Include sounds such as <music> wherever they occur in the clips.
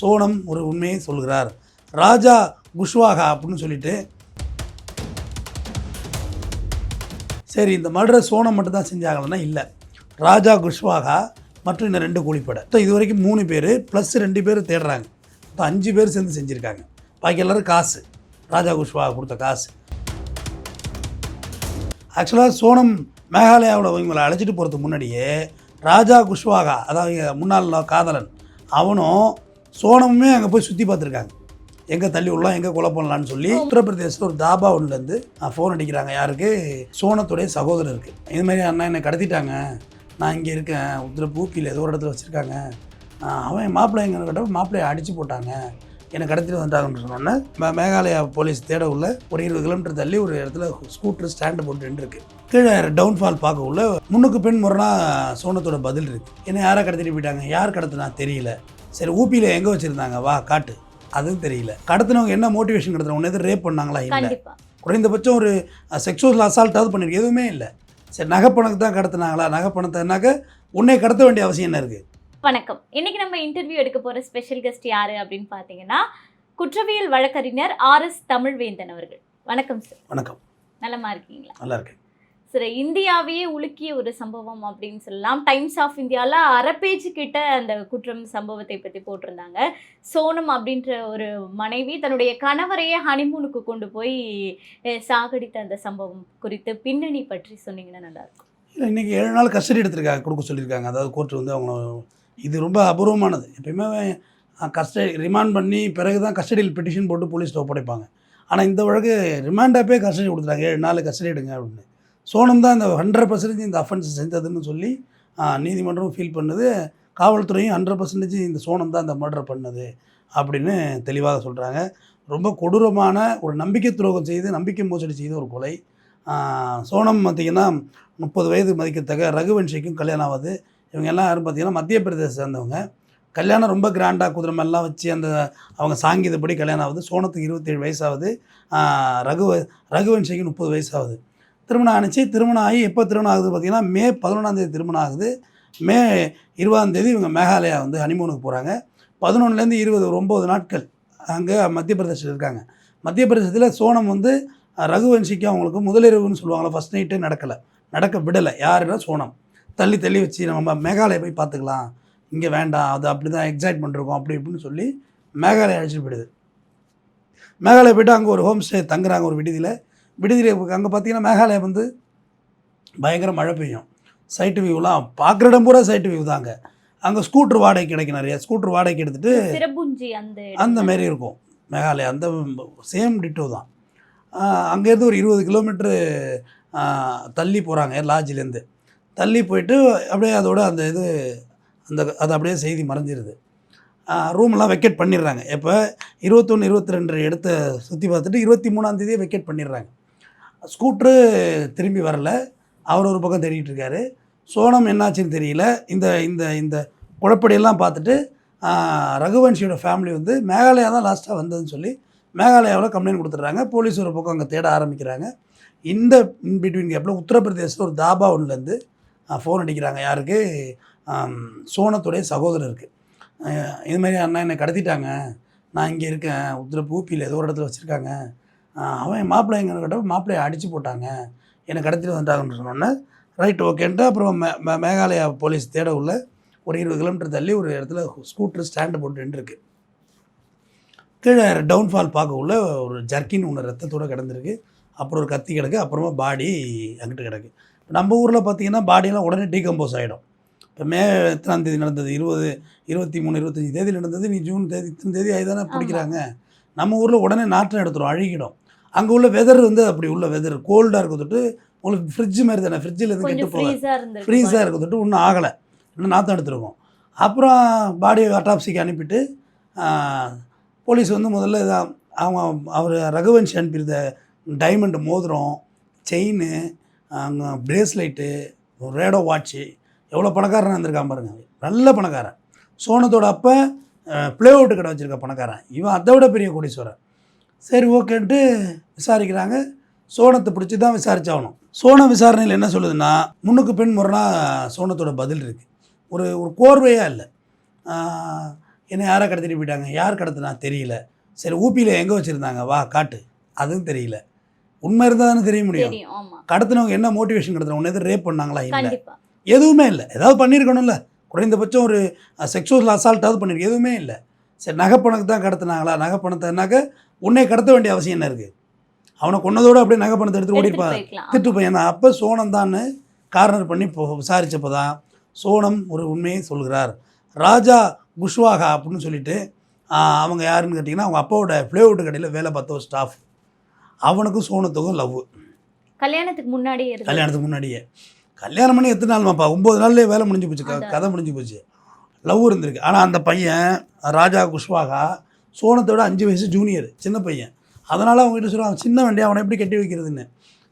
சோனம் ஒரு உண்மையை சொல்கிறார். ராஜா குஷ்வாகா அப்படின்னு சொல்லிட்டு. சரி இந்த மர்டரை சோனம் மட்டும் தான் செஞ்சாங்களன்னா இல்லை. ராஜா குஷ்வாகா மற்றும் இந்த ரெண்டு கூலிப்படை. மொத்தம் இது வரைக்கும் மூணு பேர் ப்ளஸ் ரெண்டு பேர் தேடுறாங்க. மொத்தம் அஞ்சு பேர் சேர்ந்து செஞ்சுருக்காங்க. பாக்கி எல்லோரும் காசு. ராஜா குஷ்வாகா கொடுத்த காசு. ஆக்சுவலாக சோனம் மேகாலயாவோட இவங்களை அழைச்சிட்டு போகிறதுக்கு முன்னாடியே ராஜா குஷ்வாகா அதாவது முன்னாள் காதலன் அவனும் சோனமுமே அங்கே போய் சுற்றி பார்த்துருக்காங்க. எங்கே தள்ளி விடலாம் எங்கே கொலை பண்ணலான்னு சொல்லி உத்தரப்பிரதேசத்தில் ஒரு தாபா ஒன்றுலேருந்து ஃபோன் அடிக்கிறாங்க. யாருக்கு? சோனத்துடைய சகோதரருக்கு. இது மாதிரி அண்ணா என்னை கடத்திட்டாங்க. நான் இங்கே இருக்கேன். உத்தர பூப்பியில் ஏதோ ஒரு இடத்துல வச்சுருக்காங்க. அவன் மாப்பிள்ளை எங்கே கேட்ட மாப்பிள்ளையை அடித்து போட்டாங்க. என்னை கடத்திட்டு வந்துட்டாங்கன்னு சொன்னோன்னே மேகாலயா போலீஸ் தேட உள்ள ஒரு இருபது கிலோமீட்டர் தள்ளி ஒரு இடத்துல ஸ்கூட்டர் ஸ்டாண்டு போட்டு நின்றுருக்கு கீழே டவுன்ஃபால் பார்க்க உள்ள முன்னுக்கு பின் முறைனா சோனத்தோட பதில் இருக்கு. என்ன யாரை கடத்திட்டு போயிட்டாங்க? யார் கடத்தினா தெரியல. சரி ஊப்பியில் எங்கே வச்சுருந்தாங்க? வா காட்டு. அதுவும் தெரியல. கடத்தினவங்க என்ன மோட்டிவேஷன் கடத்தினவங்க? எதுவும் ரேப் பண்ணாங்களா? இல்லை. குறைந்தபட்சம் ஒரு செக்ஷுவல் அசால்ட்டாவது பண்ணிருக்கு. எதுவுமே இல்லை. சரி நகைப்பணத்தை தான் கடத்தினாங்களா? நகைப்பணத்தைனாக்க உன்னை கடத்த வேண்டிய அவசியம் என்ன இருக்குது வணக்கம். இன்னைக்கு நம்ம இன்டர்வியூ எடுக்க போற ஸ்பெஷல் கெஸ்ட் யாரு அப்படின்னு பாத்தீங்கன்னா குற்றவியல் வழக்கறிஞர் ஆர் எஸ் தமிழ்வேந்தன் அவர்கள். வணக்கம் சார் வணக்கம். நலமா இருக்கீங்களா? நல்லா இருக்கு சில இந்தியாவையே உலுக்கிய ஒரு சம்பவம் அப்படின்னு சொல்லலாம். டைம்ஸ் ஆஃப் இந்தியாவில் அரை கிட்ட அந்த குற்றம் சம்பவத்தை பற்றி போட்டிருந்தாங்க. சோனம் அப்படின்ற ஒரு மனைவி தன்னுடைய கணவரையே ஹனிமூனுக்கு கொண்டு போய் சாகடித்த அந்த சம்பவம் குறித்து பின்னணி பற்றி சொன்னீங்கன்னா நல்லாயிருக்கும். இல்லை இன்றைக்கி ஏழு நாள் கஸ்டடி எடுத்திருக்காங்க கொடுக்க சொல்லியிருக்காங்க. அதாவது கோர்ட் வந்து அவங்க இது ரொம்ப அபூர்வமானது. எப்பயுமே கஸ்டடி ரிமாண்ட் பண்ணி பிறகு தான் கஸ்டடியில் பெட்டிஷன் போட்டு போலீஸில் ஒப்படைப்பாங்க. ஆனால் இந்த வழக்கு ரிமாண்டாப்பே கஸ்டடி கொடுத்துட்டாங்க. ஏழு நாள் கஸ்டடி எடுங்க அப்படின்னு. சோனம் தான் இந்த ஹண்ட்ரட் பர்சன்டேஜ் இந்த அஃபென்ஸ் செஞ்சதுன்னு சொல்லி நீதிமன்றம் ஃபீல் பண்ணுது. காவல்துறையும் ஹண்ட்ரட் பர்சன்டேஜ் இந்த சோனம் தான் இந்த மர்டர் பண்ணது அப்படின்னு தெளிவாக சொல்கிறாங்க ரொம்ப கொடூரமான ஒரு நம்பிக்கை துரோகம் செய்து நம்பிக்கை மோசடி செய்த ஒரு கொலை. சோனம் பார்த்திங்கன்னா முப்பது வயது மதிக்கத்தக்க ரகுவன்ஷிக்கும் கல்யாணம் ஆகுது. இவங்க எல்லாம் யாரும் பார்த்தீங்கன்னா மத்திய பிரதேசம் சேர்ந்தவங்க. கல்யாணம் ரொம்ப கிராண்டாக குதிரை வச்சு அந்த அவங்க சாங்கியதுபடி கல்யாணம் ஆகுது. சோனத்துக்கு இருபத்தேழு வயசாகுது ரகுவ ரகு ரகுவன்ஷிக்கு முப்பது வயசாகுது திருமணம் ஆணுச்சு திருமணம் ஆகி எப்போ திருமணம் ஆகுது பார்த்திங்கன்னா மே பதினொன்றாந்தேதி திருமணம் ஆகுது. மே இருபதாந்தேதி இவங்க மேகாலயா வந்து ஹனிமூனுக்கு போகிறாங்க பதினொன்றுலேருந்து இருபது ஒரு ஒம்பது நாட்கள் அங்கே மத்திய பிரதேசத்தில் இருக்காங்க. மத்திய பிரதேசத்தில் சோனம் வந்து அஹ், ரகுவன்ஷிக்கு அவங்களுக்கு முதலிரவுன்னு சொல்லுவாங்களா ஃபஸ்ட் நைட்டே நடக்கலை. நடக்க விடலை. யாருன்னா சோனம். தள்ளி தள்ளி வச்சு நம்ம மேகாலயா போய் பார்த்துக்கலாம். இங்கே வேண்டாம். அது அப்படி தான் எக்ஸைட் பண்ணிருக்கோம் அப்படி இப்படின்னு சொல்லி மேகாலயா அழைச்சிட்டு போயிடுது. மேகாலயா போயிட்டு அங்கே ஒரு ஹோம் ஸ்டே தங்குறாங்க ஒரு விடுதியில். விடுதியில் அங்கே பார்த்தீங்கன்னா மேகாலயா வந்து பயங்கர மழை பெய்யும். சைட்டு வியூலாம் பார்க்குற இடம் பூரா சைட்டு வியூ தாங்க. அங்கே ஸ்கூட்ரு வாடகை கிடைக்கும் நிறைய. ஸ்கூட்ரு வாடகைக்கு எடுத்துகிட்டு அந்த மாரி இருக்கும். மேகாலயா அந்த சேம் டிட்டோ தான். அங்கேருந்து ஒரு இருபது கிலோமீட்ரு தள்ளி போகிறாங்க லாட்ஜிலேருந்து தள்ளி போயிட்டு அப்படியே அதோட அந்த இது அந்த அது அப்படியே செய்தி மறைஞ்சிருது. ரூம்லாம் வெக்கேட் பண்ணிடுறாங்க. இப்போ இருபத்தொன்று இருபத்தி ரெண்டு எடுத்து சுற்றி பார்த்துட்டு இருபத்தி மூணாந்தேதியே வெக்கேட் பண்ணிடுறாங்க. ஸ்கூட்ரு திரும்பி வரல. அவர் ஒரு பக்கம் தேடிட்டு இருக்காரு. சோனம் என்னாச்சுன்னு தெரியல. இந்த இந்த இந்த குழப்படியெல்லாம் பார்த்துட்டு ரகுவன்ஷியோட ஃபேமிலி வந்து மேகாலயா தான் லாஸ்ட்டாக வந்ததுன்னு சொல்லி மேகாலயாவில் கம்ப்ளைண்ட் கொடுத்துட்றாங்க. போலீஸ் ஒரு பக்கம் அங்கே தேட ஆரம்பிக்கிறாங்க. இந்த பிட்வீன் கேப்பில் உத்தரப்பிரதேசத்தில் ஒரு தாபா ஒன்றுலேருந்து ஃபோன் அடிக்கிறாங்க. யாருக்கு? சோனத்துடைய சகோதரருக்கு. இது மாதிரி அண்ணா என்னை கடத்திட்டாங்க. நான் இங்கே இருக்கேன். உத்தர பூப்பியில் ஏதோ ஒரு இடத்துல வச்சுருக்காங்க. அவன் மாப்பிள்ளை எங்கே கேட்ட மாப்பிள்ளையை அடித்து போட்டாங்க. என்னை கடத்திட்டு வந்துட்டாங்கன்னு சொன்னோன்னே ரைட் ஓகேன்ட்டு அப்புறம் மே மேகாலயா போலீஸ் தேட உள்ள ஒரு இருபது கிலோமீட்டர் தள்ளி ஒரு இடத்துல ஸ்கூட்டர் ஸ்டாண்டு போட்டு நின்றுருக்கு. கீழே டவுன்ஃபால் பார்க்க உள்ள ஒரு ஜர்க்கின் ஒன்று ரத்தத்தோடு கிடந்திருக்கு. அப்புறம் ஒரு கத்தி கிடக்கு அப்புறமா பாடி அங்கிட்டு கிடக்கு. நம்ம ஊரில் பார்த்தீங்கன்னா பாடியெல்லாம் உடனே டீகம்போஸ் ஆகிடும் இப்போ மே எத்தனாம் தேதி நடந்தது? இருபது இருபத்தி மூணு இருபத்தஞ்சி தேதி நடந்தது. நீ ஜூன் தேதி இத்தனை தேதி ஆகி தானே பிடிக்கிறாங்க. நம்ம ஊரில் உடனே நாற்றம் எடுத்துரும் அழுகிடும். அங்கே உள்ள வெதர் வந்து அப்படி உள்ள வெதர் கோல்டாக இருக்க தொட்டு உங்களுக்கு ஃப்ரிட்ஜ் மாதிரி தானே ஃப்ரிட்ஜில் இருந்து கெட்டு இருந்து ஃப்ரீஸாக இருக்க தொட்டு இன்னும் ஆகலை. இன்னும் நாற்றம் எடுத்துருக்கோம். அப்புறம் பாடியை அட்டாப்சிக்கு அனுப்பிட்டு போலீஸ் வந்து முதல்ல இதான் அவங்க அவர் ரகுவன்ஷி அனுப்பியிருந்த டைமண்ட் மோதிரம் செயின் அங்கே பிரேஸ்லைட்டு ரேடோ வாட்ச்சு எவ்வளோ பணக்காரன் இருந்திருக்கான் பாருங்க. நல்ல பணக்காரன். சோனத்தோட அப்போ ப்ளேஅவுட்டு கடை வச்சுருக்க பணக்காரன். இவன் அதை விட பெரிய கோடீஸ்வரன். சரி ஓகேன்ட்டு விசாரிக்கிறாங்க. சோனத்தை பிடிச்சி தான் விசாரிச்சாகணும். சோன விசாரணையில் என்ன சொல்லுதுன்னா முன்னுக்கு பின் முறைனா சோனத்தோட பதில் இருக்குது ஒரு ஒரு கோர்வையாக இல்லை. என்ன யாரை கடத்திட்டு போயிட்டாங்க? யார் கடத்தினா தெரியல. சரி ஊப்பியில் எங்கே வச்சுருந்தாங்க? வா காட்டு. அதுவும் தெரியல. உண்மை இருந்தால் தானே தெரிய முடியும். கடத்தினவங்க என்ன மோட்டிவேஷன் கடத்தின உன்ன எதுவும் ரேப் பண்ணாங்களா இல்லை? எதுவுமே இல்லை. ஏதாவது பண்ணியிருக்கணும்ல. குறைந்தபட்சம் ஒரு செக்ஷுவல் அசால்ட்டாவது பண்ணியிருக்கு. எதுவுமே இல்லை. சரி நகைப்பணக்கு தான் கடத்தினாங்களா? நகைப்பணத்தைனாக்க உன்னை கடத்த வேண்டிய அவசியம் என்ன இருக்குது அவனை கொன்னதோடு அப்படியே நகைப்பணத்தை எடுத்து எடுத்துட்டு ஓடிப்பான். திட்டு பையன் தான் அப்போ சோனம் தான் கார்னர் பண்ணி இப்போ விசாரிச்சப்போ தான் சோனம் ஒரு உண்மையை சொல்கிறார். ராஜா குஷ்வாகா அப்படின்னு சொல்லிட்டு அவங்க யாருன்னு கேட்டிங்கன்னா அவங்க அப்பாவோட ஃப்ளேவுட் கடையில் வேலை பார்த்த ஒரு ஸ்டாஃப் அவனுக்கும் சோனத்துக்கும் லவ். கல்யாணத்துக்கு முன்னாடியே கல்யாணத்துக்கு முன்னாடியே. கல்யாணம் பண்ணி எத்தனை நாள்மாப்பா ஒம்பது நாள்லேயே வேலை முடிஞ்சு போச்சு. கதை முடிஞ்சு போச்சு. லவ் இருந்திருக்கு. ஆனால் அந்த பையன் ராஜா குஷ்வாகா சோனத்தோட அஞ்சு வயசு ஜூனியர் சின்ன பையன். அதனால் அவங்க கிட்ட சொல்லுவாங்க சின்ன வண்டி அவனை எப்படி கட்டி வைக்கிறதுன்னு?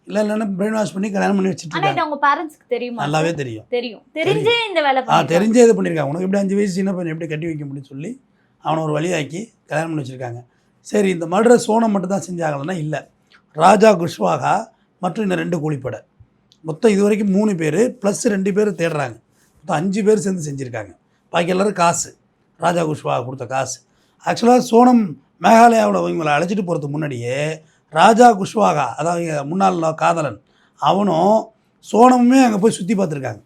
இல்லை இல்லைன்னா பிரெயின் வாஷ் பண்ணி கல்யாணம் பண்ணி வச்சுட்டு இருக்காங்க இது அவங்க பேரண்ட்ஸ்க்கு தெரியுமா? நல்லாவே தெரியும். தெரியும். தெரிஞ்சே இந்த வேலை ஆ. தெரிஞ்சே இது பண்ணியிருக்காங்க உனக்கு எப்படி அஞ்சு வயசு சின்ன பையன் எப்படி கட்டி வைக்க முடியும்னு சொல்லி அவனை ஒரு வழியாக்கி கல்யாணம் பண்ணி வச்சுருக்காங்க. சரி இந்த மர்டர் சோனம் மட்டும் தான் செஞ்சாங்களன்னா இல்லை. ராஜா குஷ்வாகா மற்றும் இந்த ரெண்டு கூலிப்படை. மொத்தம் இது வரைக்கும் மூணு பேர் ப்ளஸ் ரெண்டு பேர் தேடுறாங்க. மொத்தம் அஞ்சு பேர் சேர்ந்து செஞ்சுருக்காங்க. பாக்கி எல்லாரும் காசு. ராஜா குஷ்வாகா கொடுத்த காசு. ஆக்சுவலாக சோனம் மேகாலயாவில் இவங்களை அழைச்சிட்டு போகிறதுக்கு முன்னாடியே ராஜா குஷ்வாகா அதாவது முன்னாள் காதலன் அவனும் சோனமுமே அங்கே போய் சுற்றி பார்த்துருக்காங்க.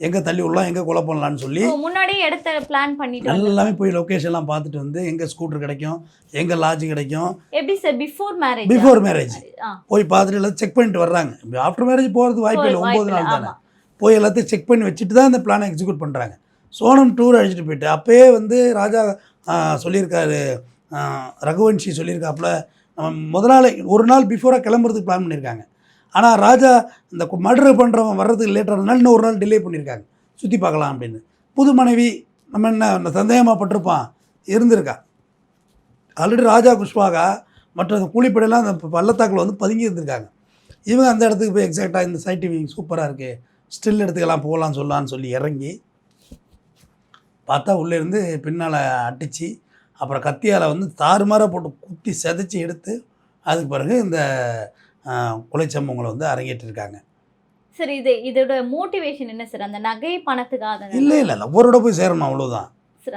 எங்கே தள்ளி விடலாம் எங்கே கொலை பண்ணலான்னு சொல்லி முன்னாடியே இடத்த பிளான் பண்ணிட்டு எல்லாமே போய் லொக்கேஷன்லாம் பார்த்துட்டு வந்து எங்கே ஸ்கூட்டர் கிடைக்கும் எங்கே லாட்ஜ் கிடைக்கும். எப்படி sir before marriage before marriage போய் பார்த்துட்டு எல்லாம் செக் பண்ணிட்டு வர்றாங்க. ஆஃப்டர் மேரேஜ் போகிறதுக்கு வாய்ப்பு இல்லை ஒம்பது நாள் தானே. போய் எல்லாத்தையும் செக் பண்ணி வச்சுட்டு தான் இந்த பிளானை எக்ஸிக்யூட் பண்ணுறாங்க சோனம் டூர் அழைச்சிட்டு போயிட்டு அப்பயே வந்து ராஜா சொல்லியிருக்காரு. ரகுவன்ஷி சொல்லியிருக்காப்புல. நம்ம முதலாளி ஒரு நாள் பிஃபோராக கிளம்புறதுக்கு பிளான் பண்ணியிருக்காங்க. ஆனால் ராஜா இந்த மர்டர் பண்ணுறவன் வர்றதுக்கு லேட் ஆனதுனால இன்னும் ஒரு நாள் டிலே பண்ணியிருக்காங்க. சுற்றி பார்க்கலாம் அப்படின்னு. புது மனைவி நம்ம என்ன சந்தேகமாக பட்டிருப்பான். இருந்திருக்கா. ஆல்ரெடி ராஜா குஷ்வாகா மற்ற அந்த கூலிப்படையெல்லாம் அந்த பள்ளத்தாக்கில் வந்து பதுங்கி இருந்திருக்காங்க. இவங்க அந்த இடத்துக்கு போய் எக்ஸாக்டாக இந்த சைட் டிவிங் சூப்பராக இருக்குது ஸ்டில் எடுத்துக்கலாம் போகலாம் சொல்லலாம்னு சொல்லி இறங்கி பார்த்தா உள்ளே இருந்து பின்னால் அடித்து அப்புறம் கத்தியால் வந்து தாறுமாறாக போட்டு குத்தி செதைச்சி எடுத்து அதுக்கு பிறகு இந்த கொலை சம்பவங்களை வந்து அரங்கேற்றிருக்காங்க. சார் இது இதோட மோட்டிவேஷன் என்ன சார் அந்த நகை பணத்துக்காக இல்லை இல்லை லவ்வரோட போய் சேரணும் அவ்வளோதான்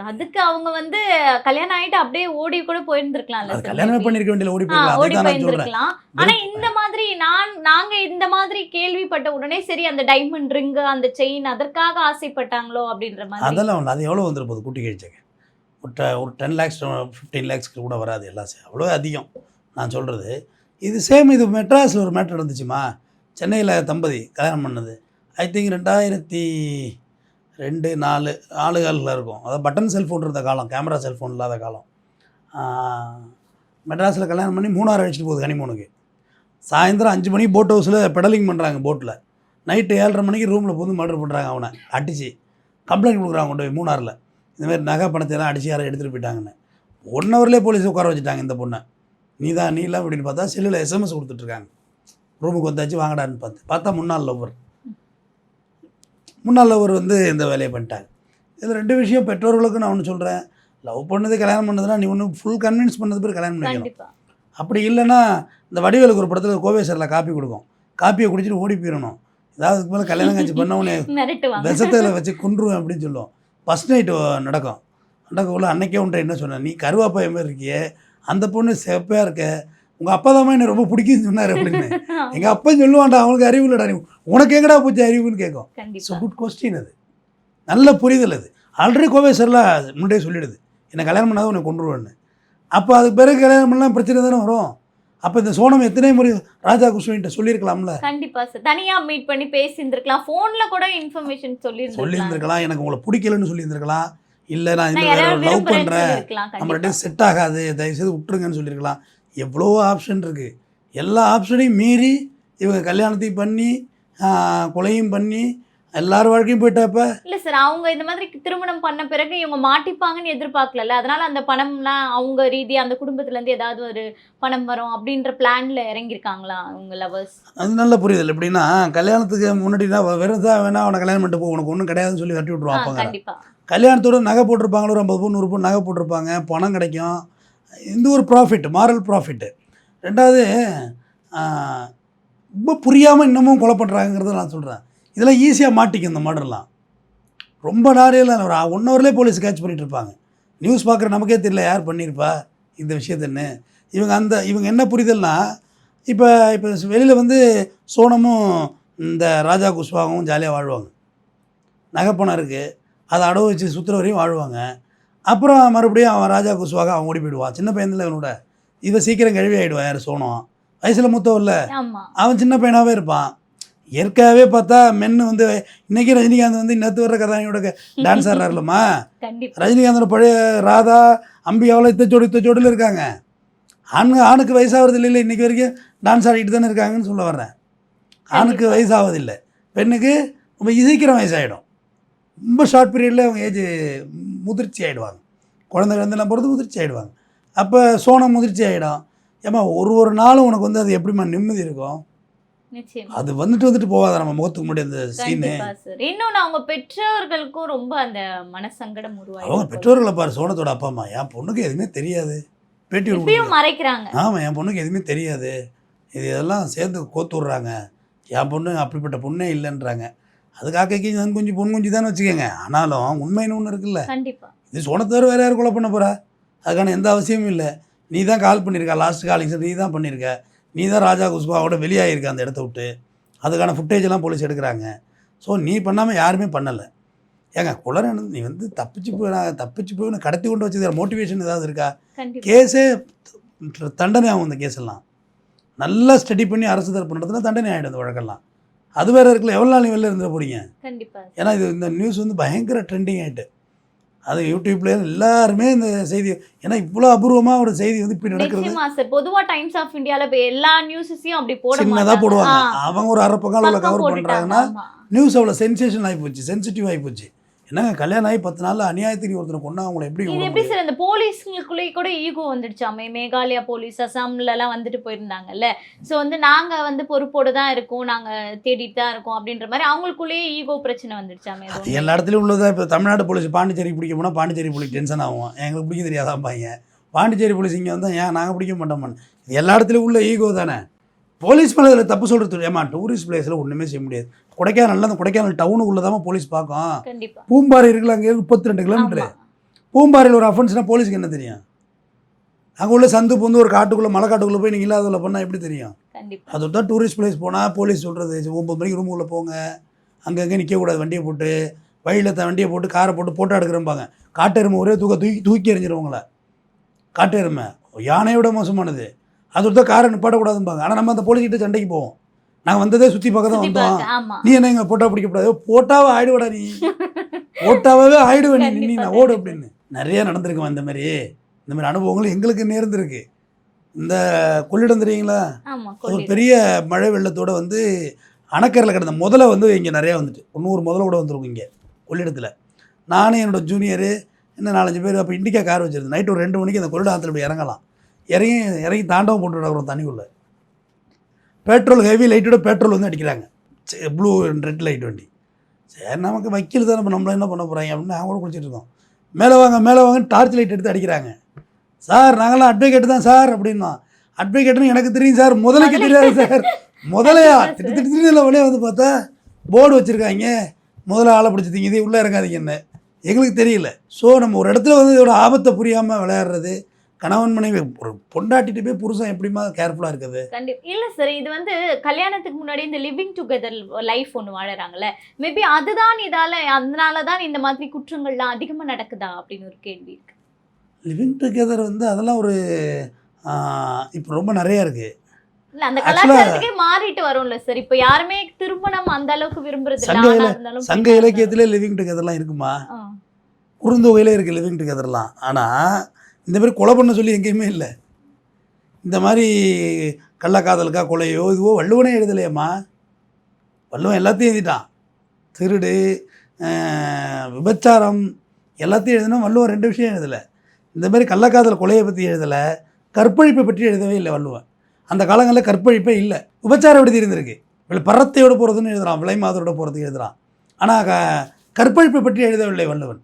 அதுக்கு அவங்க வந்து கல்யாணம் ஆயிட்டு அப்படியே ஓடி கூட போயிருந்திருக்கலாம்ல கல்யாணமே maybe. பண்ணியிருக்க வேண்டிய ஓடி போயிருக்கலாம் ஆனா இந்த மாதிரி நான் நாங்க இந்த மாதிரி கேள்விப்பட்ட உடனே சரி அந்த டைமண்ட் ரிங் அந்த செயின் அதற்காக ஆசைப்பட்டாங்களோ அப்படின்ற மாதிரி. அதெல்லாம் அது எவ்வளோ வந்துரு போகுது குட்டி கழிச்சங்க ஒரு டென் லேக்ஸ் ஃபிஃப்டீன் லேக்ஸ்க்கு கூட வராது எல்லாம் அவ்வளோ அதிகம். நான் சொல்கிறது இது சேம் இது மெட்ராஸில் ஒரு மேட்டர் இருந்துச்சுமா சென்னையில் தம்பதி கல்யாணம் பண்ணது. ஐ திங்க் ரெண்டாயிரத்தி ரெண்டு நாலு நாலு காலில் இருக்கும். அதாவது பட்டன் செல்ஃபோன் இருந்த காலம் கேமரா செல்ஃபோன் இல்லாத காலம். மெட்ராஸில் கல்யாணம் பண்ணி மூணாறு அழைச்சிட்டு போகுது கனிமூனுக்கு சாயந்தரம் அஞ்சு மணிக்கு போட் ஹவுஸில் பெடலிங் பண்ணுறாங்க போட்டில் நைட்டு ஏழரை மணிக்கு ரூமில் போது மர்டர் பண்ணுறாங்க அவனை. அடித்து கம்ப்ளைண்ட் கொடுக்குறாங்க கொண்டு போய் மூணாரில் இந்தமாரி நகை பணத்தை எல்லாம் அடித்து யாரும் எடுத்துகிட்டு போயிட்டாங்கன்னு. ஒன் ஹவர்லேயே போலீஸ் உட்கார வச்சுட்டாங்க இந்த பொண்ணை. நீ தான் நீ இல்லை அப்படின்னு பார்த்தா செல்லில் எஸ்எம்எஸ் கொடுத்துட்ருக்காங்க ரூமுக்கு வந்தாச்சு வாங்கடான்னு பார்த்து. பார்த்தா முன்னாள் லவ்வர் முன்னாள் லவ்வர் வந்து இந்த வேலையை பண்ணிட்டாங்க இது ரெண்டு விஷயம் பெற்றோர்களுக்கு நான் ஒன்று சொல்கிறேன் லவ் பண்ணது கல்யாணம் பண்ணதுன்னா நீ ஒன்று ஃபுல் கன்வின்ஸ் பண்ணது பேர் கல்யாணம் பண்ணிக்கணும் அப்படி இல்லைன்னா இந்த வடிவேலுக்கு ஒரு படத்தில் கோவேசரில் காப்பி கொடுக்கும். காப்பியை குடிச்சிட்டு ஓடி போயிடணும். ஏதாவது மேலே கல்யாணம் காட்சி பண்ணவனே <laughs> மிரட்டுவாங்க. விஷத்தில் வச்சு கொன்றுவேன் அப்படின்னு சொல்லுவோம். ஃபஸ்ட் நைட்டு நடக்கும். நடக்கக்குள்ள அன்னைக்கே உன்ட்ட என்ன சொன்னேன்? நீ கருவாப்பாய மாதிரி இருக்கியே. அந்த பொண்ணு செப்பையாக இருக்க. உங்கள் அப்பா தான் என்ன ரொம்ப பிடிக்கும்னு சொன்னார் அப்படின்னு. <laughs> எங்கள் அப்பா சொல்லுவான்டா அவனுக்கு அறிவு இல்லைடா நீ. உனக்கு எங்கடா போச்சு அறிவுன்னு கேட்கும். ஸோ கண்டிப்பா குட் கொஸ்டின் அது. நல்ல புரிதல் அது. ஆல்ரெடி கோவேசரில் முன்னாடியே சொல்லிடுது. என்னை கல்யாணம் பண்ணாத உன்னை கொண்டுருவேன்னு அப்போ அதுக்கு பிறகு கல்யாணம் பண்ணலாம் பிரச்சனை தானே வரும். அப்போ இந்த சோனம் எத்தனை முறை ராஜா குஷ்வன்ட்ட சொல்லியிருக்கலாம்ல? கண்டிப்பா சார் தனியா மீட் பண்ணி பேசியிருந்திருக்கலாம். போன்ல கூட இன்ஃபர்மேஷன் சொல்லியிருந்திருக்கலாம். சொல்லியிருந்திருக்கலாம். எனக்கு உங்களை பிடிக்கலன்னு சொல்லியிருந்திருக்கலாம். இல்லை நான் இந்த லவ் பண்ணுறேன் சொல்லியிருக்கலாம் நம்ம கண்டிப்பா. ரெண்டு செட் ஆகாது. தயவுசெய்து விட்டுருங்கன்னு சொல்லியிருக்கலாம். எவ்வளோ ஆப்ஷன் இருக்குது எல்லா ஆப்ஷனையும் மீறி இவங்க கல்யாணத்தையும் பண்ணி கொலையும் பண்ணி எல்லார் வாழ்க்கையும் போயிட்டாப்ப? இல்ல சார் அவங்க இந்த மாதிரி திருமணம் பண்ண பிறகு இவங்க மாட்டிப்பாங்கன்னு எதிர்பார்க்கல அதனால அந்த பணம்லாம் அவங்க ரீதியா அந்த குடும்பத்துல இருந்து ஏதாவது ஒரு பணம் வரும் அப்படின்ற பிளான்ல இறங்கியிருக்காங்களா அவங்க லவர்ஸ் அது நல்ல புரியுதல் எப்படின்னா கல்யாணத்துக்கு முன்னாடினா வெறும் தான் வேணா அவனை கல்யாணம் பண்ணிட்டு போ. உனக்கு ஒன்றும் கிடையாதுன்னு சொல்லி கட்டி விட்ருவான் அப்பாங்க கண்டிப்பா. கல்யாணத்தோட நகை போட்டிருப்பாங்களோ ஒரு ஐம்பது பவுன் நூறு பவுன் நகை போட்டிருப்பாங்க. பணம் கிடைக்கும். இந்த ஒரு ப்ராஃபிட் மாரல் ப்ராஃபிட்டு ரெண்டாவது ரொம்ப புரியாமல் இன்னமும் கொலை பண்ணுறாங்கிறத நான் சொல்கிறேன் இதெல்லாம் ஈஸியாக மாட்டிக்கும் இந்த மர்டர்லாம் ரொம்ப நாளையில் ஒரு ஒன் ஹவர்லேயே போலீஸ் கேட்ச் பண்ணிகிட்டு இருப்பாங்க. நியூஸ் பார்க்குற நமக்கே தெரியல யார் பண்ணியிருப்பா இந்த விஷயத்துன்னு இவங்க அந்த இவங்க என்ன புரிதல்னா இப்போ இப்போ வெளியில் வந்து சோனமும் இந்த ராஜா குஷ்வாகவும் ஜாலியாக வாழ்வாங்க. நகைப்பணம் இருக்குது அதை அடவு வச்சு சுற்றுற வரையும் வாழ்வாங்க. அப்புறம் மறுபடியும் அவன் ராஜா குஷ்வாக அவன் ஓடி போயிடுவான் சின்ன பையனில் இவனோட. இவன் சீக்கிரம் கழுவி ஆகிடுவான் யார்? சோனம் வயசில் மூத்தவல்ல ஆமா. அவன் சின்ன பையனாகவே இருப்பான். இயற்கையாகவே பார்த்தா மென்னு வந்து இன்னைக்கு ரஜினிகாந்த் வந்து இன்னத்து வர்ற கதானியோட டான்ஸ் <laughs> ஆடுறாருலம்மா. ரஜினிகாந்தோட பழைய ராதா அம்பிகாவில் இத்தச்சோடு இத்தச்சோடில் இருக்காங்க. ஆண் ஆணுக்கு வயசாகிறது இல்லை இன்றைக்கி வரைக்கும் டான்ஸ் ஆடிட்டு தானே இருக்காங்கன்னு சொல்ல வர்றேன். ஆணுக்கு. வயசாவதில்லை. பெண்ணுக்கு ரொம்ப சீக்கிரம் வயசாகிடும் ரொம்ப ஷார்ட் பீரியடில் அவங்க ஏஜ் முதிர்ச்சி ஆகிடுவாங்க குழந்தை குழந்தைலாம் பொறுத்து முதிர்ச்சி ஆகிடுவாங்க அப்போ சோனம் முதிர்ச்சி ஆகிடும் ஏம்மா ஒரு ஒரு நாளும் உனக்கு வந்து அது எப்படிம்மா நிம்மதி இருக்கும்? அது வந்துட்டு வந்துட்டு போகாத? நம்ம முகத்துக்கு முன்னாடி அந்த சீனு இன்னொன்னு அவங்க பெற்றோர்களுக்கும் ரொம்ப அந்த மனசங்கடம் அவங்க பெற்றோர்களை பாரு சோனத்தோட அப்பா அம்மா. என் பொண்ணுக்கு எதுவுமே தெரியாது. பேட்டி மறைக்கிறாங்க. ஆமாம் என் பொண்ணுக்கு எதுவுமே தெரியாது. இது இதெல்லாம் சேர்ந்து கோத்து விட்றாங்க. என் பொண்ணு அப்படிப்பட்ட பொண்ணே இல்லைன்றாங்க. அதுக்காக கொஞ்சம் பொண்ணு குஞ்சு தானே வச்சுக்கோங்க. ஆனாலும் உண்மைன்னு ஒன்று இருக்குல்ல. கண்டிப்பா. இது சோனத்தவிர வேறு யார் கொலை பண்ண போகிறா அதுக்கான எந்த அவசியமும் இல்லை. நீ தான் கால் பண்ணியிருக்க லாஸ்ட் காலிங்ஸ் நீ தான் பண்ணியிருக்க நீ தான் ராஜா குஷ்பாவோட வெளியாகிருக்க அந்த இடத்த விட்டு. அதுக்கான ஃபுட்டேஜ் எல்லாம் போலீஸ் எடுக்கிறாங்க. ஸோ நீ பண்ணாமல் யாருமே பண்ணலை. ஏங்க குளர் நீ வந்து தப்பிச்சு போய் நான் தப்பிச்சு போய் கடத்தி கொண்டு வச்சது மோட்டிவேஷன் ஏதாவது இருக்கா? கேஸே தண்டனை ஆகும் இந்த கேஸ் எல்லாம். நல்லா ஸ்டடி பண்ணி அரசு தரப்பு நடத்தினா தண்டனை ஆகிடும் இந்த வழக்கெல்லாம். அது வேறு இருக்குல்ல எவ்வளோ நாள் வெளில இருந்துட கண்டிப்பா. ஏன்னா இது இந்த நியூஸ் வந்து பயங்கர ட்ரெண்டிங் ஆகிட்டு அது யூடியூப்ல எல்லாருமே இந்த செய்தி ஏன்னா இவ்வளோ அபூர்வமாக ஒரு செய்தி வந்து இப்படி நடக்கிறது. நிச்சயமா சார் பொதுவா டைம்ஸ் ஆஃப் இந்தியால இப்ப எல்லா நியூஸஸையும் அப்படி போட சின்னதாக. போடுவாங்க. அவங்க ஒரு அரை பக்கம் கவர் பண்ணுறாங்கன்னா. நியூஸ் அவ்வளோ சென்சேஷன் ஆகி போச்சு சென்சிட்டிவ் ஆகி போச்சு. என்னங்க கல்யாணம் ஆகி பத்து நாளில் அநியாயத்துக்கு ஒருத்தனை கொண்டா அவங்கள எப்படி இது எப்படி? சார் இந்த போலீஸ்ங்களுக்குள்ளேயே கூட ஈகோ வந்துடுச்சாமே? மேகாலயா போலீஸ் அசாம்ல எல்லாம் வந்துட்டு போயிருந்தாங்கல்ல? சோ வந்து நாங்க வந்து பொறுப்போட தான் இருக்கோம் நாங்க தேடிட்டு தான் இருக்கோம் அப்படின்ற மாதிரி அவங்களுக்குள்ளேயே ஈகோ பிரச்சனை வந்துடுச்சாமே அது எல்லா இடத்துலையும் உள்ளதா இப்போ தமிழ்நாடு போலீஸ் பாண்டிச்சேரி பிடிக்க போனால் பாண்டிச்சேரி போலீஸ் டென்ஷன் ஆகும் எங்களுக்கு பிடிக்க தெரியாதான் பையன் பாண்டிச்சேரி போலீஸ் இங்கே வந்தால் ஏன் நாங்கள் பிடிக்க மாட்டோமான்னு? இது எல்லா இடத்துலையும் உள்ள ஈகோ தானே. போலீஸ் மேலே இதில் தப்பு சொல்கிறது ஏமா டூரிஸ்ட் பிளேஸில் ஒன்றுமே செய்ய முடியாது. கொடைக்கானல் அந்த கொடைக்கானல் டவுனுக்குள்ளே தான் போலீஸ் பார்க்கும். பூம்பாறை இருக்குல்ல அங்கே முப்பத்தி ரெண்டு கிலோமீட்டர். பூம்பாறையில் ஒரு அஃபென்ஸ்னால் போலீஸ்க்கு என்ன தெரியும்? அங்கே உள்ள சந்து பொந்து ஒரு காட்டுக்குள்ளே மலை காட்டுக்குள்ளே போய் நீங்கள் இல்லாததில் பண்ணால் எப்படி தெரியும்? அது தான் டூரிஸ்ட் பிளேஸ் போனால் போலீஸ் சொல்கிறது ஒம்பது மணிக்கு ரூமுக்குள்ளே போங்க. அங்கங்கே நிற்கக்கூடாது வண்டியை போட்டு. வழியில் த வண்டியை போட்டு காரை போட்டு போட்டோ எடுக்கிறம்பாங்க. காட்டெருமை ஒரே தூக்க தூக்கி தூக்கி எறிஞ்சிருவங்கள காட்டெருமை. யானையோட மோசமானது. அது தான் காரை நிப்பாட்டக்கூடாதும்பாங்க ஆனால் நம்ம அந்த போலீஸ்கிட்ட சண்டைக்கு போவோம். நாங்கள் வந்ததே சுற்றி பார்க்க தான் வந்தோம். நீ என்ன எங்கள் போட்டோ பிடிக்கக்கூடாது? போட்டாவே ஆயிடுவடா நீ. <laughs> போட்டாவே ஆயிடுவேன் நீ. நீ நான் ஓடு அப்படின்னு. நிறைய நடந்திருக்குமா இந்த மாதிரி. இந்த மாதிரி அனுபவங்கள் எங்களுக்கு நேர்ந்திருக்கு இந்த கொள்ளிடம் தெரியுங்களா? ஒரு. பெரிய மழை வெள்ளத்தோட வந்து அணைக்கரையில் கிடந்த முதல்ல வந்து இங்கே நிறையா வந்துட்டு. இன்னொரு முதல்ல கூட வந்துருக்கும் இங்கே கொள்ளிடத்தில். நானும் என்னோட ஜூனியரு இன்னும் நாலஞ்சு பேர் அப்போ இண்டிகா கார் வச்சிருந்தேன். நைட்டு ஒரு ரெண்டு மணிக்கு அந்த கொள்ளிடம் ஆற்றுல இப்படி இறங்கலாம். இறங்கி இறங்கி தாண்டவம் போட்டு விடுறோம் தண்ணிக்குள்ளே. பெட்ரோல் ஹெவி லைட்டோட பெட்ரோல் வந்து அடிக்கிறாங்க. ப்ளூ ரெட் லைட் வண்டி. சரி நமக்கு வக்கீல் தானே இப்போ நம்மள என்ன பண்ண போகிறாங்க அப்படின்னு அவங்க கூட குளிச்சிட்டு இருக்கோம் மேலே வாங்க மேலே வாங்கன்னு டார்ச் லைட் எடுத்து அடிக்கிறாங்க. சார் நாங்களாம் அட்வொகேட் தான் சார் அப்படின்னா. அட்வொகேட்னு எனக்கு தெரியும் சார் முதலைக்கு தெரியாது சார். முதலையா? திட்டு திட்டு திட்டு வழியே வந்து பார்த்தா போர்டு வச்சுருக்காங்க. முதல்ல ஆளை பிடிச்சிட்டீங்க இதே உள்ளே இறங்காதீங்கன்னு. எங்களுக்கு தெரியல. ஸோ நம்ம ஒரு இடத்துல வந்து இதோட ஆபத்தை புரியாமல் விளையாடுறது கணவன் மனைவி ஒரு பொண்டாட்டிட்டு போய் புருஷன் எப்படிமா கேர்ஃபுல்லாக இருக்குது? கண்டிப்பா இல்ல சார் இது வந்து கல்யாணத்துக்கு முன்னாடி இந்த லிவிங் டுகெதர் லைஃப் ஒன்று வாழறாங்கல்ல. மேபி அதுதான் இதால அதனால தான் இந்த மாதிரி குற்றங்கள்லாம் அதிகமா நடக்குதா அப்படின்னு ஒரு கேள்வி இருக்கு. லிவிங் டுகெதர் வந்து அதெல்லாம் ஒரு இப்போ ரொம்ப நிறையா இருக்குது இல்ல அந்த கலாச்சாரத்துக்கே மாறிட்டு வரும்ல சார் இப்போ யாருமே திருமணம் அந்த அளவுக்கு விரும்புறது சங்க இலக்கியத்திலே லிவிங் டுகெதர்லாம் இருக்குமா? குறுந்தொகையிலே இருக்குது லிவிங் டுகெதர்லாம் ஆனால் இந்த மாதிரி கொலை பண்ண சொல்லி எங்கேயுமே இல்லை. இந்த மாதிரி கள்ளக்காதலுக்கா கொலையோ இதுவோ வள்ளுவனே எழுதலையேம்மா. வள்ளுவன் எல்லாத்தையும் எழுதிட்டான். திருடு விபச்சாரம் எல்லாத்தையும் எழுதினா வள்ளுவன் ரெண்டு விஷயம் எழுதலை. இந்த மாதிரி கள்ளக்காதல் கொலையை பற்றி எழுதலை. கற்பழிப்பை பற்றி எழுதவே இல்லை வள்ளுவன். அந்த காலங்களில் கற்பழிப்பே இல்லை. விபச்சாரம் எப்படி இருந்திருக்கு? இல்லை பரத்தையோடு போகிறதுன்னு எழுதுறான் விலை மாதரோட போகிறதுக்கு எழுதுகிறான் ஆனால் க கற்பழிப்பை பற்றி எழுதவில்லை வள்ளுவன்.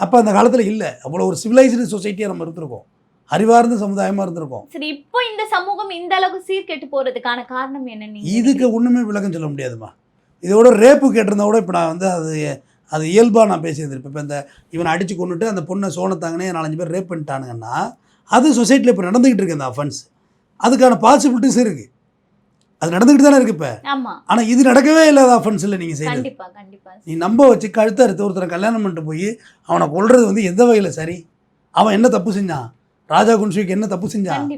அப்போ அந்த காலத்தில் இல்லை. அவ்வளோ ஒரு சிவிலைஸ்டு சொசைட்டியாக நம்ம இருந்திருக்கோம். அறிவார்ந்த சமுதாயமாக இருந்திருக்கோம். சரி இப்போ இந்த சமூகம் இந்த அளவுக்கு சீர்கெட்டு போறதுக்கான காரணம் என்ன நீங்க இதுக்கு ஒன்றுமே விளக்கம் சொல்ல முடியாதுமா. இதோட ரேப்பு கேட்டிருந்தா கூட இப்போ நான் வந்து அது அது இயல்பாக நான் பேசியிருந்திருப்பேன் இப்போ இந்த இவனை அடித்து கொண்டுட்டு அந்த பொண்ணை சோனத்தாங்கனே நாலஞ்சு பேர் ரேப் பண்ணிட்டானுங்கன்னா அது சொசைட்டியில் இப்போ நடந்துக்கிட்டு இருக்கு அந்த அஃபென்ஸ் அதுக்கான பாசிபிலிட்டிஸ் இருக்குது அது நடந்துக்கிட்டு தானே இருக்கு இப்போ. ஆனால் இது நடக்கவே இல்லாத அஃபென்ஸ் இல்லை நீங்கள் செய்யுது நீ நம்ப வச்சு கழுத்த அறுத்து ஒருத்தரை கல்யாணம் பண்ணிட்டு போய் அவனை கொல்றது வந்து எந்த வகையில் சரி? அவன் என்ன தப்பு செஞ்சான் ராஜா குன்ஷிக்கு என்ன தப்பு செஞ்சான்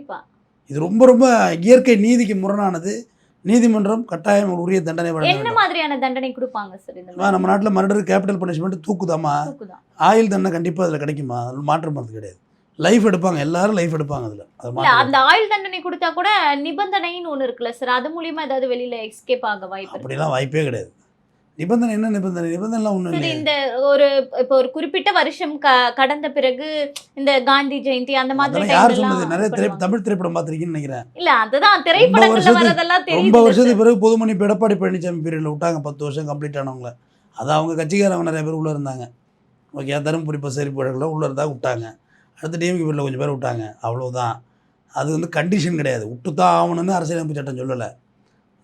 இது ரொம்ப ரொம்ப இயற்கை நீதிக்கு முரணானது. நீதிமன்றம் கட்டாயம் உரிய தண்டனை வழங்க என்ன மாதிரியான தண்டனை கொடுப்பாங்க சார் நம்ம நாட்டில் மர்டர் கேபிட்டல் பனிஷ்மெண்ட் தூக்குதான். ஆயுள் தண்டனை கண்டிப்பாக அதில் கிடைக்குமா? அதில் மாற்றம் பண்ணுறது கிடையாது. லைஃப் எடுப்பாங்க. எல்லாரும் லைஃப் எடுப்பாங்க அதில். அந்த ஆயுள் தண்டனை கொடுத்தா கூட நிபந்தனைன்னு ஒண்ணு இருக்குல்ல சார் அது மூலியமா ஏதாவது வெளியில எஸ்கேப் ஆக வாய்ப்பு அப்படிலாம் வாய்ப்பே கிடையாது. நிபந்தனை என்ன நிபந்தனை? நிபந்தனைலாம் இல்லை இந்த ஒரு இப்போ ஒரு குறிப்பிட்ட வருஷம் க- கடந்த பிறகு இந்த காந்தி ஜெயந்தி அந்த மாதிரி யார் சொன்னது? நிறைய திரை. தமிழ் திரைப்படம் பார்த்துருக்கீங்கன்னு நினைக்கிறேன். இல்ல அதுதான். திரைப்படத்துல வரதெல்லாம் ரொம்ப தெரியுது வருஷத்துக்கு பிறகு பொதுமணி எடப்பாடி பழனிசாமி பீரியடில் விட்டாங்க. பத்து வருஷம் கம்ப்ளீட் ஆனவங்கள. அது அவங்க கட்சிக்காரங்க நிறைய பேர் உள்ளே இருந்தாங்க. ஓகே தருமபுரி பசரி பழகில் உள்ளே இருந்தால் விட்டாங்க. அடுத்து டிஎம்கே பீரியடில் கொஞ்சம் பேர் விட்டாங்க. அவ்வளவுதான். அது வந்து கண்டிஷன் கிடையாது. விட்டு தான் ஆகணும்னு அரசியலமைப்பு சட்டம் சொல்லலை.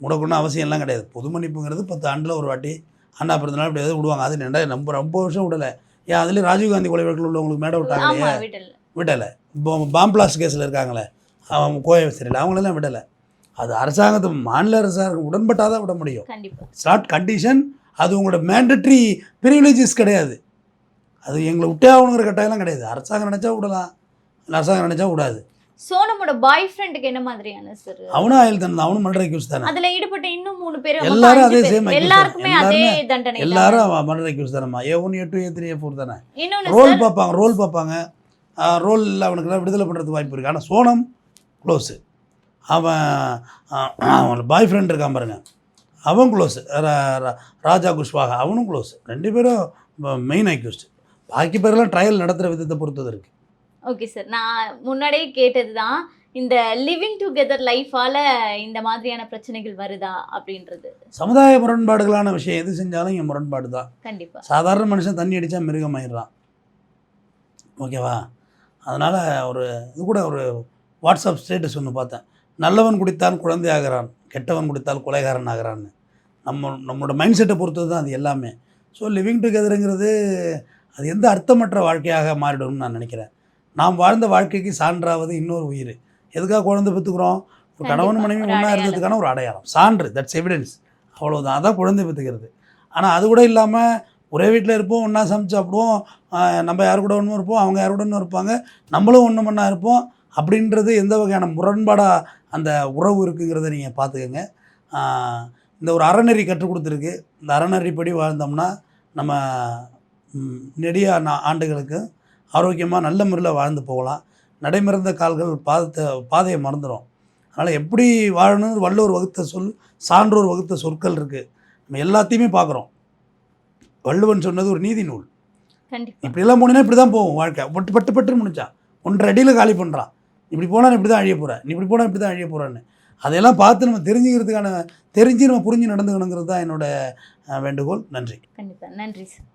முடக்கணும் அவசியம் எல்லாம் கிடையாது. பொது மன்னிப்புங்கிறது பத்து ஆண்டில் ஒரு வாட்டி அண்ணா பிறந்தநாள் இப்படி எதாவது விடுவாங்க. அது ரெண்டாயிரம் நம்ம ரொம்ப வருஷம் விடலை. ஏன் அதுலேயும் ராஜீவ்காந்தி கொலை வழக்கில் உள்ளவங்களுக்கு மேடை விட்டாங்க இல்லையா விடல. இப்போ பாம் பிளாஸ்ட் கேஸில் இருக்காங்களே. அவங்க கோவை சரியில்லை அவங்களெல்லாம் விடலை. அது அரசாங்கத்தை மாநில அரசாங்கம் உடன்பட்டால் தான் விட முடியும். இட்ஸ் நாட் கண்டிஷன் அது உங்களோட மேண்டட்ரி ப்ரிவிலேஜஸ் கிடையாது. அது எங்களை விட்டே ஆகணுங்கிற கட்டாயம்லாம் கிடையாது. அரசாங்கம் நினச்சா விடலாம். இல்லை அரசாங்கம் நினச்சா விடாது. சோனமோட பாய் ஃப்ரெண்டுக்கு என்ன மாதிரியான சார் அவனும் ஆயில் தானே அவனும் மர்டர் அக்யூஸ் தானே அதுல ஈடுபட்ட இன்னும் மூணு பேர் எல்லாரும் அதே accused எல்லாருக்குமே. அதே தண்டனை. எல்லாரும் மர்டர் அக்யூஸ் தானம்மா A one A two A three A four தானே? ரோல் பார்ப்பாங்க ரோல் பார்ப்பாங்க. ரோல் அவனுக்குலாம் விடுதலை பண்ணுறதுக்கு வாய்ப்பு இருக்குது ஆனால் சோனம் க்ளோஸு அவன் ஆஹ், அவன் பாய் ஃப்ரெண்ட் இருக்கான் பாருங்க. அவன் க்ளோஸு ராஜா குஷ்வாகா அவனும் க்ளோஸ் ரெண்டு பேரும் மெயின் அக்யூஸ்டு பாக்கி பேரெல்லாம் ட்ரையல் நடத்துகிற விதத்தை பொறுத்தது இருக்குது ஓகே சார் நான் முன்னாடியே கேட்டதுதான் இந்த லிவிங் டுகெதர் லைஃபால இந்த மாதிரியான பிரச்சனைகள் வருதா அப்படின்றது. சமுதாய முரண்பாடுகளான விஷயம் எது செஞ்சாலும் இங்கே முரண்பாடு தான். கண்டிப்பா. சாதாரண மனுஷன் தண்ணி அடித்தா மிருகமாயிடுறான். ஓகேவா அதனால் ஒரு இது கூட ஒரு வாட்ஸ்அப் ஸ்டேட்டஸ் ஒன்று பார்த்தேன். நல்லவன் குடித்தான் குழந்தை ஆகிறான் கெட்டவன் குடித்தால் கொலைகாரன் ஆகிறான்னு. நம்ம நம்மளோட மைண்ட் செட்டை பொறுத்தது தான் அது எல்லாமே. ஸோ லிவிங் டுகெதருங்கிறது அது எந்த அர்த்தமற்ற வாழ்க்கையாக மாறிடும்னு நான் நினைக்கிறேன். நாம் வாழ்ந்த வாழ்க்கைக்கு சான்றாவது இன்னொரு உயிர். எதுக்காக குழந்தை பெற்றுக்கிறோம்? ஒரு கணவன் மனைவி ஒன்றா. இருந்ததுக்கான ஒரு அடையாளம். சான்று. தட்ஸ் எவிடன்ஸ் அவ்வளவுதான். அதான் குழந்தை பெற்றுக்கிறது. ஆனால் அது கூட இல்லாமல் ஒரே வீட்டில் இருப்போம் ஒன்றா சமைச்சு சாப்பிடுவோம் நம்ம யார் கூட ஒன்றும் இருப்போம் அவங்க யார் கூட ஒன்றும் இருப்பாங்க நம்மளும் ஒன்று மண்ணா இருப்போம். அப்படின்றது எந்த வகையான முரண்பாடாக அந்த உறவு இருக்குங்கிறத நீங்கள் பார்த்துக்கோங்க. இந்த ஒரு அறநெறி கற்றுக் கொடுத்துருக்கு. இந்த அறநெறிப்படி வாழ்ந்தோம்னா நம்ம நெடிய ஆண்டுகளுக்கு ஆரோக்கியமாக நல்ல முறையில் வாழ்ந்து போகலாம். நடைமறந்த கால்கள் பாதத்தை பாதையை மறந்துடும் அதனால் எப்படி வாழணும்னு வள்ளுவர் வகுத்த சொல் சான்றோர் வகுத்த சொற்கள் இருக்குது நம்ம எல்லாத்தையுமே பார்க்குறோம். வள்ளுவன் சொன்னது ஒரு நீதி நூல். இப்படியெல்லாம் போனீங்கன்னா இப்படி தான் போகும் வாழ்க்கை. பட்டு பட்டு பட்டு முடிச்சான். ஒன்றரை அடியில் காலி பண்ணுறான் இப்படி போனால் இப்படி தான் அழிய போகிறேன் நீ இப்படி போனால் இப்படி தான் அழிய போகிறேன்னு அதையெல்லாம் பார்த்து நம்ம தெரிஞ்சுக்கிறதுக்கான தெரிஞ்சு நம்ம புரிஞ்சு நடந்துக்கணுங்கிறது தான் என்னோட வேண்டுகோள். நன்றி. கண்டிப்பா. நன்றி சார்.